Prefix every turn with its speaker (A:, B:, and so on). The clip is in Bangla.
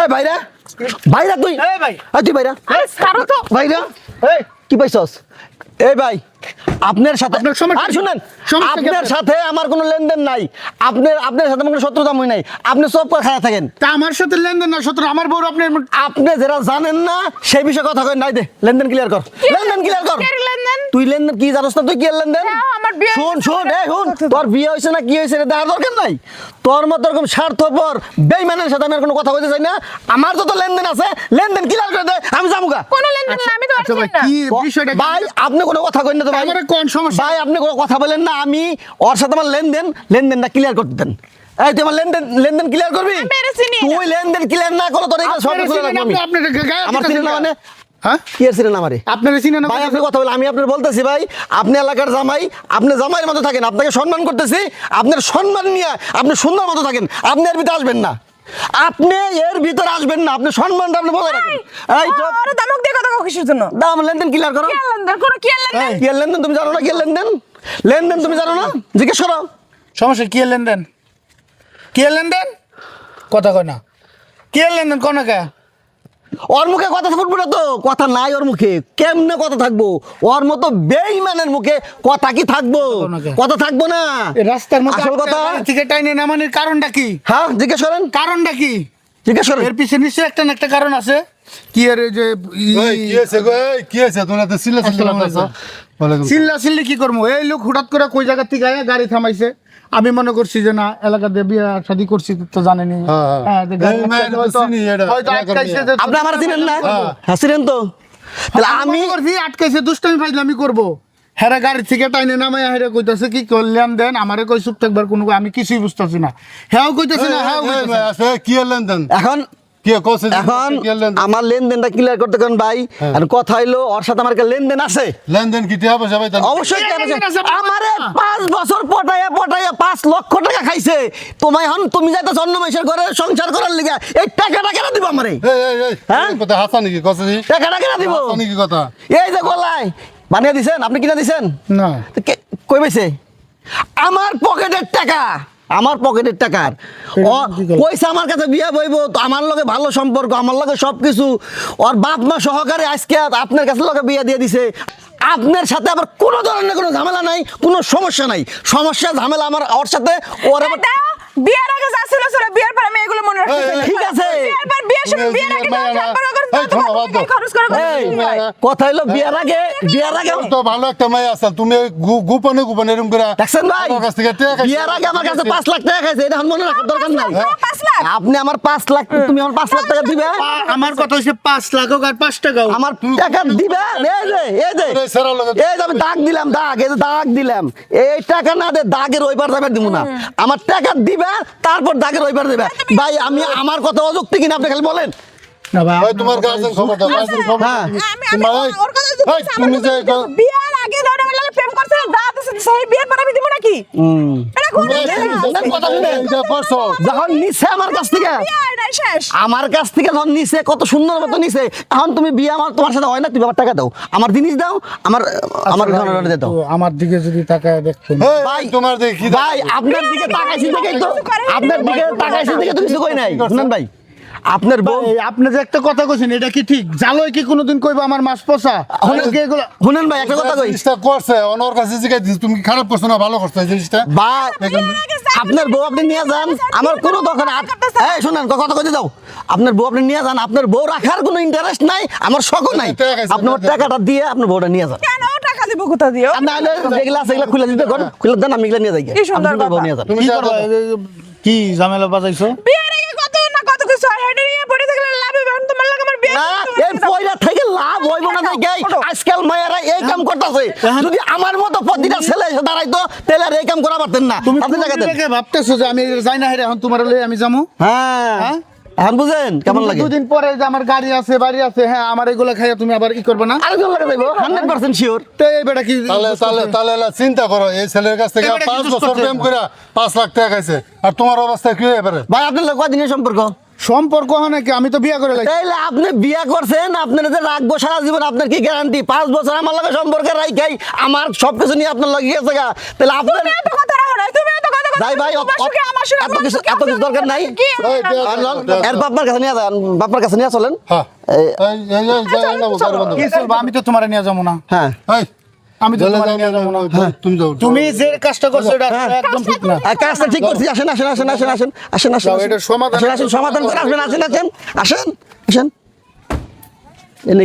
A: এই ভাইরা ভাইরা তুই
B: এই ভাই।
A: এই তুই ভাইরা।
C: ছাড়ো তো।
A: ভাইরা
B: এই।
A: কি পাইছস? এই ভাই আপনার সাথে
B: আপনার সময়
A: আর শুনেন আপনার? সাথে আমার কোনো লেনদেন নাই। আপনার আপনার সাথে আমার কোনো শত্রুতা নাই। আপনি সব করে খায়া থাকেন।
B: তা আমার সাথে লেনদেন না শত্রু আমার বউ আপনি
A: আপনি যেটা জানেন না সেই বিষয়ে কথা কই নাই দে লেনদেন ক্লিয়ার কর। লেনদেন? ক্লিয়ার কর। তুই লেনদেন কি জানোস না তুই কি লেনদেন?
C: হ্যাঁ, আমার বিয়ে
A: শুন। শুন এই শুন তোর বিয়ে হয়েছে না কি হয়েছে এটা দেখার দরকার নাই। তোর মতো এরকম স্বার্থপর বেইমানের সাথে আমি আর কোনো কথা বলতে চাই না। আমার যত লেনদেন আছে লেনদেন ক্লিয়ার করে দে আমি যাবুগা
C: কোনো লেনদেন না আমি তো
B: আচ্ছা ভাই কি বিষয়টা
A: ভাই আপনি কোনো কথা কইন না তো ভাই।
B: আমারে কোন সমস্যা?
A: ভাই আপনি কোনো কথা বলেন না আমি ওর সাথে আমার লেনদেন লেনদেনটা ক্লিয়ার করতে দেন। এই তুই আমার লেনদেন লেনদেন ক্লিয়ার করবি। তুই লেনদেন ক্লিয়ার না করো তোর এখানে সব খুলে রাখব আমি। আমার মানে?
B: হ্যাঁ?
A: চিনেন আমারে
B: আপনারা
A: আপনাকে সম্মান করতেছি আপনার সম্মান নিয়ে আপনি সুন্দর মতো থাকেন আপনি এর ভিতরে আসবেন না। আপনি এর ভিতরে আসবেন না আপনি সম্মানটা আপনি বজায় রাখেন। এই তো
C: আরে দামক দিয়ে কথা কিসের জন্য?
A: দাম লেনদেন ক্লিয়ার করো।
C: কি লেনদেন? কোনো কি লেনদেন?
A: কি এর লেনদেন? তুমি জানো না কি লেনদেন? লেনদেন তুমি জানো না? জিজ্ঞেস করো।
B: সমস্যা কি লেনদেন? কি লেনদেন? কথা কয় না। কি লেনদেন কোন কে?
A: ওর মুখে কথা ফুটবো না তো? কথা নাই ওর মুখে। কেমনে কথা থাকব? ওর মতো বেইমানের মুখে কথা কি থাকব? কথা থাকব না।
B: এই রাস্তার মধ্যে
A: আসল কথা
B: থেকে টাইনে নামানোর কারণটা কি?
A: হ্যাঁ জিজ্ঞেস করেন।
B: কারণটা কি?
A: জিজ্ঞেস করেন।
B: এর পিছনে নিশ্চয়ই একটা না একটা কারণ আছে। কি এর যে
D: কি হয়েছে গো? এই, কি হয়েছে? তোমরা তো সিলে
B: চিল্লা চিল্লি কি করব? এই লোক হঠাৎ করে কই জায়গা থেকে আয়া গাড়ি থামাইছে। আমি মনে করছি যে না এলাকাতে বিয়ে শাদি করছি তো জানেনি।
D: হ্যাঁ, হ্যাঁ।
B: হ্যাঁ,
A: আপনি আমার চিনেন না? হ্যাঁ। তো? তাহলে
B: আমি করছি আটকাইছে দুষ্টামি ফাইজলামি করব। হেরা গাড়ি থেকে টাইনে নামাই হেরা কইতাছে কি করলাম দেন আমারে কই চুপ থাকবার কোনো আমি কিছুই বুঝতাছি না। হ্যাঁ কইতাছে না হ্যাঁ
D: কি লেনদেন
A: এখন এখন
D: কি
A: আমার লেনদেনটা ক্লিয়ার করতে কারণ ভাই
B: হ্যাঁ।
A: আর কথা হইল ওর সাথে আমার লেনদেন আছে।
D: লেনদেন কি টিয়া পয়সা পাইতাম
A: অবশ্যই। আমারে পাঁচ বছর পটাইয়া পটাইয়া পাঁচ লক্ষ টাকা খাইছে। তোমায় হন তুমি যাইতে জন্ম মাসের ঘরে সংসার করার লিগা এই টাকাটা কেন দিব আমারে? হ্যাঁ?
D: কথা হাসা নাকি কছে জি
A: টাকাটা কেন দিব?
D: হাসা নাকি কথা?
A: এই যে গলায় বানিয়ে দিছেন? আপনি কিনা দিছেন?
B: না।
A: কই পাইছে? আমার পকেটের টাকা। আমার পকেটের টাকার। ও পয়সা আমার কাছে বিয়া বইব তো আমার লগে ভালো সম্পর্ক আমার লগে সব কিছু ওর বাপ মা সহকারে আজকে আপনার কাছে লগে বিয়া দিয়ে দিছে। আপনার সাথে আবার কোনো ধরনের কোনো ঝামেলা নাই কোনো সমস্যা নাই। সমস্যা ঝামেলা আমার ওর সাথে ওর আবার
C: দাও, বিয়ের আগে যা ছিল ছিল বিয়ের পরে আমি এগুলো মনে।
A: ঠিক আছে।
C: বিয়ের পর বিয়ের সময় বিয়ের আগে যা
D: মেয়েরা-
C: সম্পর্ক করছ,
D: এই,
C: তোমার
D: শোনো, বাদ দাও।
C: খরচ করে করে
A: এই
C: দিতে হয়।
A: কথা হইল বিয়ার আগে বিয়ার আগে
D: তো ভালো একটা মেয়ে আছে তুমি গোপনে গোপনে এরকম করে
A: দেখছেন ভাই
D: কাছ থেকে টিয়া খাইছো।
A: আগে আমার কাছে পাঁচ লাখ টাকা খাইছে এটা মনে রাখার দরকার নাই
C: তোমার লাখ?
A: আপনি আমার পাঁচ লাখ তুমি আমার পাঁচ লাখ টাকা দিবে
B: আমার কথা হচ্ছে পাঁচ লাখ হোক আর পাঁচ টাকা হোক।
A: আমার টাকা দিবে এই যে এই যে
D: এই
A: এই যে আমি দাগ দিলাম দাগ এই যে দাগ দিলাম এই টাকা না দে দাগের ওই পার যাবে দিব না আমার টাকা দিবে তারপর দাগের রইবার পার দেবে। ভাই আমি আমার কথা অযুক্তি কিনা আপনি খালি বলেন?
B: না ভাই
D: তোমার খবর দাও
A: হ্যাঁ।
D: তুমি যে
C: আগে ধরে প্রেম করছে সেই বিয়ের পর আমি দিব নাকি? এটা কোন
A: কথা। যখন নিছে আমার কাছ থেকে
C: শেষ?
A: আমার কাছ থেকে যখন নিছে কত সুন্দর মতো নিছে। এখন তুমি বিয়ে আমার তোমার সাথে হয় না তুমি আমার টাকা দাও। আমার জিনিস দাও আমার আমার ঘরে দিয়ে দাও।
B: আমার দিকে যদি তাকায়
D: দেখছ
A: ভাই
D: তোমার দিকে
A: ভাই আপনার দিকে তাকাইছি দেখে তো। আপনার দিকে তাকাইছি দেখে তুমি কিছু কই নাই। শুনেন ভাই। আপনার বউ
B: আপনি যে একটা কথা কইছেন এটা কি ঠিক? জালোই কি কোনোদিন কইবা আমার মাছ পচা?
A: শুনেন- ভাই একটা কথা কই।
D: জিনিসটা করছে অনর কাছে জিজ্ঞাসা দিছি, তুমি কি খারাপ করছ না ভালো করছ এই জিনিসটা?
A: ভাই আপনার বউ আপনি নিয়ে যান আমার কোনো দরকার নেই। এই শুনেন ক- কথা কইতে দাও। আপনার বউ আপনি নিয়ে যান আপনার বউ রাখার কোনো ইন্টারেস্ট নাই আমার শখও নাই।
D: টাকা খাইছে,
A: আপনি আমার টাকাটা দিয়ে আপনার বউটা নিয়ে যান।
C: কেন টাকা দিব কোথা দিও
A: আর নাহলে যেগুলো আছে এগুলো খুলে দিতে কোন খুলে দেন আমি এগুলো নিয়ে যাই
C: কি সুন্দর কথা।
A: নিয়ে যান।
D: তুমি
B: কি ঝামেলা বাজাইছো
C: আগে কত না কত কিছু আর হেডে নিয়ে পড়ে থাকলে লাভ হবে এখন তোমার লাগে আমার বিয়ে
A: না
C: তোমার
A: এই
C: লাগে দাও।
A: লাভ হইব না
C: ওঠো,
A: দেখে আজকাল মায়েরা এই কাম করতেছে। যদি আমার মতো প্রতিটা ছেলে এসে দাঁড়াইতো তাহলে আর এই কাম করা পারতেন না।
B: তুমি
A: আপনি
B: কোনদিকে ভাবতেছো যে আমি যাই না হেরে এখন তোমার লই আমি যামু?
A: হ্যাঁ।
B: হ্যাঁ?
A: এখন বুঝেন কেমন লাগে।
B: দুদিন পরে যে আমার গাড়ি আছে বাড়ি আছে হ্যাঁ আমার এগুলো খাইয়া তুমি আবার ই করবে না?
A: আরেকজন লাগে যাইব হান্ড্রেড পার্সেন্ট শিওর
B: তো এই বেটা কি
D: তাহলে তাহলে তাহলে চিন্তা করো এই ছেলের কাছ থেকে
B: এবারে কি
D: পাঁচ
B: দোষ
D: বছর
B: করছে?
D: প্রেম করে পাঁচ লাখ টাকা খাইছে। আর তোমার অবস্থা কি এবারে
A: ভাই আপনার লোক কয়দিনের সম্পর্ক?
B: সম্পর্ক হয় নাকি আমি তো বিয়া করে লাগি
A: তাইলে আপনি বিয়া করছেন আপনার যে রাখব সারা জীবন আপনার কি গ্যারান্টি পাঁচ বছর আমার লগে সম্পর্কে রাখাই আমার সবকিছু নিয়ে আপনার লগে গেছে গা তাহলে আপনার ভাই এত কিছু এত কিছু দরকার নাই এর বাপমার কাছে নিয়ে যান বাপমার কাছে নিয়ে চলেন
D: হ্যাঁ
B: আমি তো তোমার নিয়ে যাব না
A: হ্যাঁ
D: এই
B: আমি তো
D: যাও, তুমি যাও।
B: তুমি যে কাজটা করছ এটা
A: হ্যাঁ।
B: একদম ঠিক না।
A: আর কাজটা ঠিক করছি। আসেন আসেন আসেন আসেন আসেন আসেন আসেন
B: সমাধান-
A: আসেন আসেন সমাধান করে আসেন আসেন আসেন আসেন।